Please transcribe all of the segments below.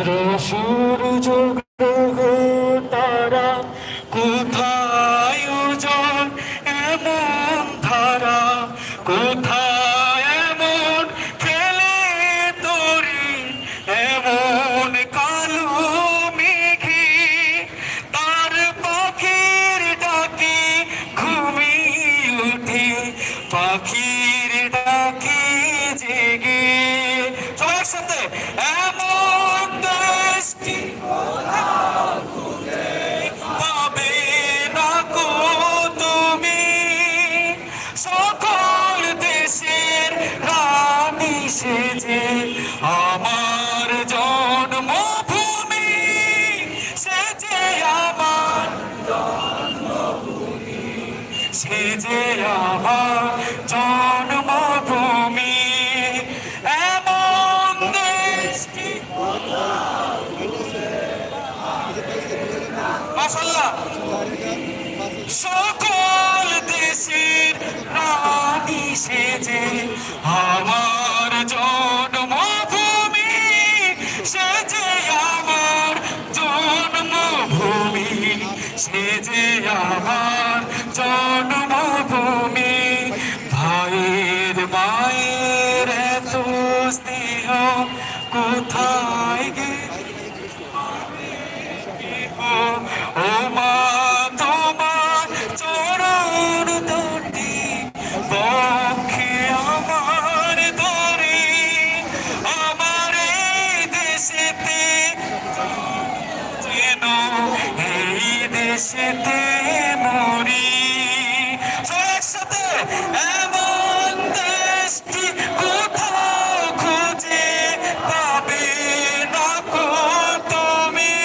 চন্দ্র সূর্য সেজে আমার জন্মভূমি এমন দেশটি মাশাল্লাহ সকল দেশের রানী সেজে আমার দেশেতে মরি। একসাথে এমন দেশটি কোথাও খুঁজে পাবে না তুমি?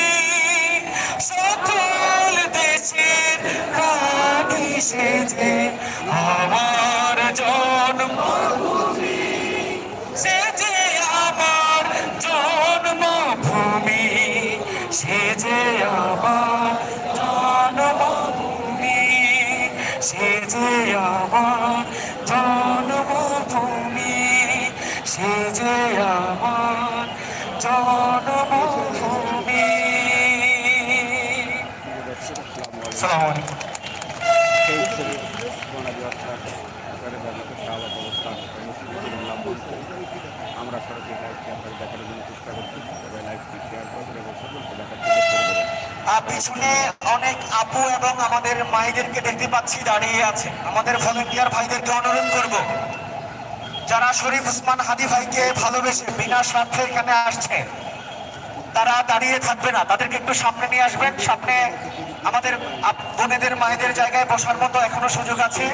সকল দেশের রানী সেজে আমার জন্ম। সেজে আমার জন্মভূমি, সেজে লাভবান আমরা সড়কে লাইভটি আপনাদের দেখার জন্য চেষ্টা করছি। তবে লাইভটি শেয়ার করবেন এবং সকলকে দেখার পিছনে অনেক আপু এবং আমাদের মাইদেরকে দেখতে পাচ্ছি দাঁড়িয়ে আছে। আমাদের ভলেন্টিয়ার ভাইদেরকে অনুরোধ করব যারা শরীফ উসমান হাদি ভাইকে ভালোবেসে বিনা স্বার্থে এখানে আসছে তারা দাঁড়িয়ে থাকবে না। তাদেরকে একটু সামনে নিয়ে আসবেন। সামনে আমাদের বোনেদের, মায়েদের জায়গায় বসার মতো এখনও সুযোগ আছে।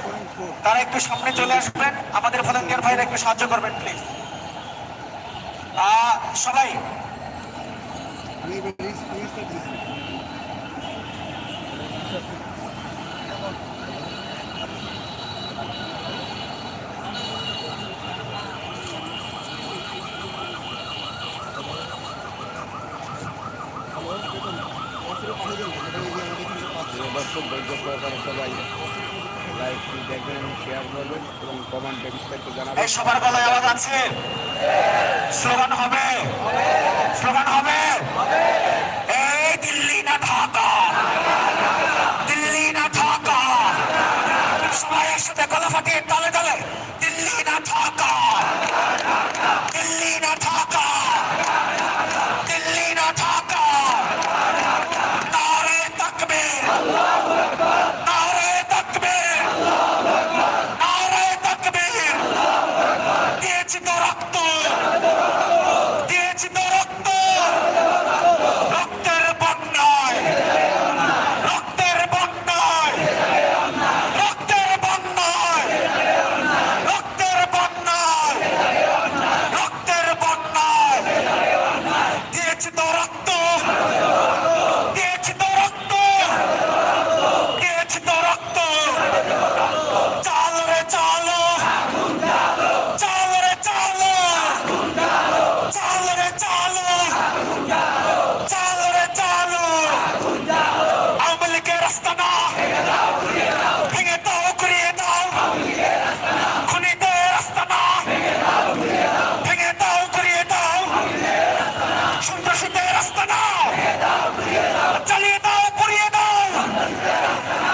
তারা একটু সামনে চলে আসবেন। আমাদের ভলেন্টিয়ার ভাইরা একটু সাহায্য করবেন প্লিজ সবাই। ধৈর্য সহকারে সবাই লাইভটি দেখবেন শেয়ার করবেন এবং কমেন্টে বিস্তারিত জানাবেন। সবার গলায় আওয়াজ আছে। স্লোগান হবে। স্লোগান হবে।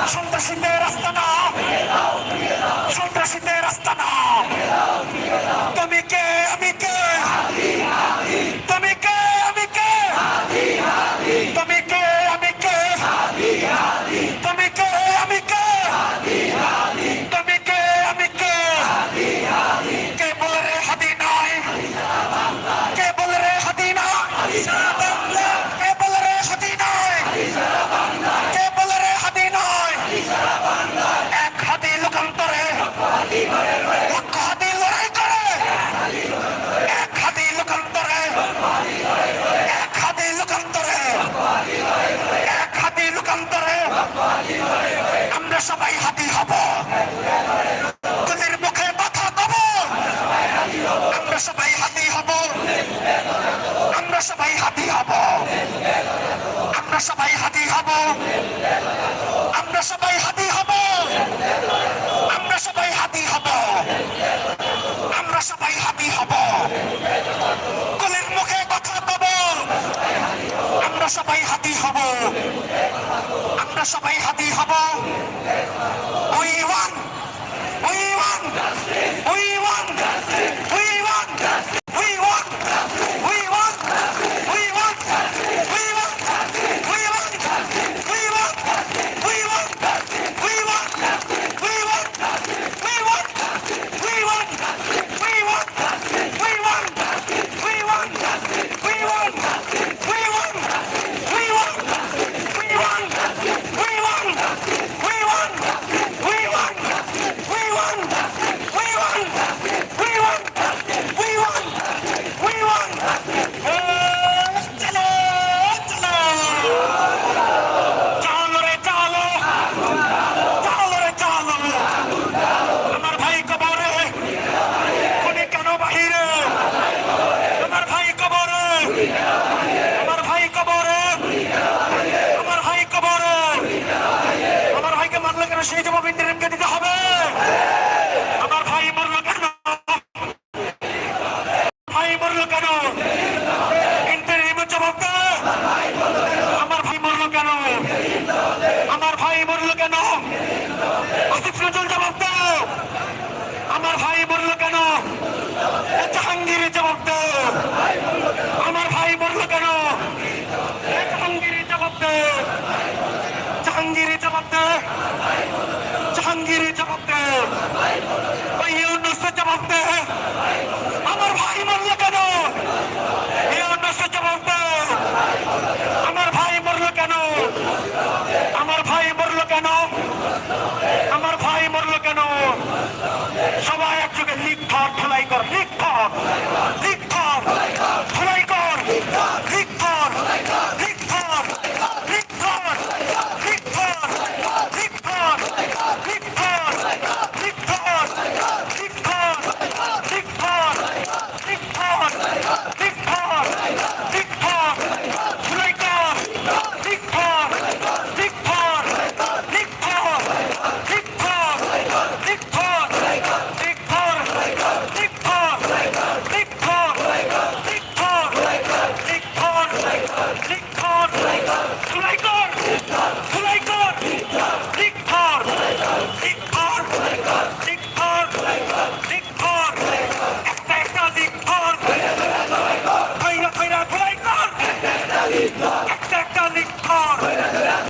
সন্ত্রাসীদের রাস্তা আমরা সবাই হাতি হব। আমরা সবাই হাতি হব। আমরা সবাই হাতি হব। আমরা সবাই হাতি হব। আমরা সবাই হাতি হব। আমরা সবাই হাতি হব। কলের মুখে কথা পাব আমরা সবাই হাতি হব। আমরা সবাই হাতি হব। যুববিন্দুকে দিতে হবে। भाई यूनुस से चमकते हैं।